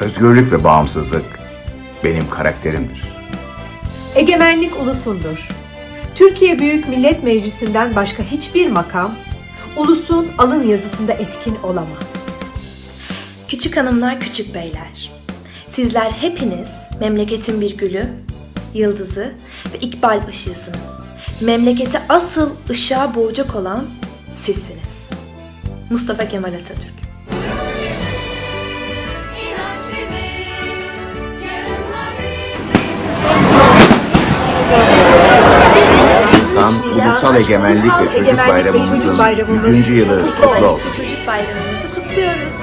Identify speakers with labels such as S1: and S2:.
S1: Özgürlük ve bağımsızlık benim karakterimdir.
S2: Egemenlik ulusundur. Türkiye Büyük Millet Meclisi'nden başka hiçbir makam, ulusun alın yazısında etkin olamaz.
S3: Küçük hanımlar, küçük beyler. Sizler hepiniz memleketin bir gülü, yıldızı ve ikbal ışığısınız. Memlekete asıl ışığa boğacak olan sizsiniz. Mustafa Kemal Atatürk
S1: Ulusal Egemenlik
S2: Ulusal ve Çocuk
S1: Egemenlik
S2: Bayramımızın
S1: 100. yılı
S2: kutlu
S1: olsun.
S3: Çocuk Bayramımızı kutluyoruz.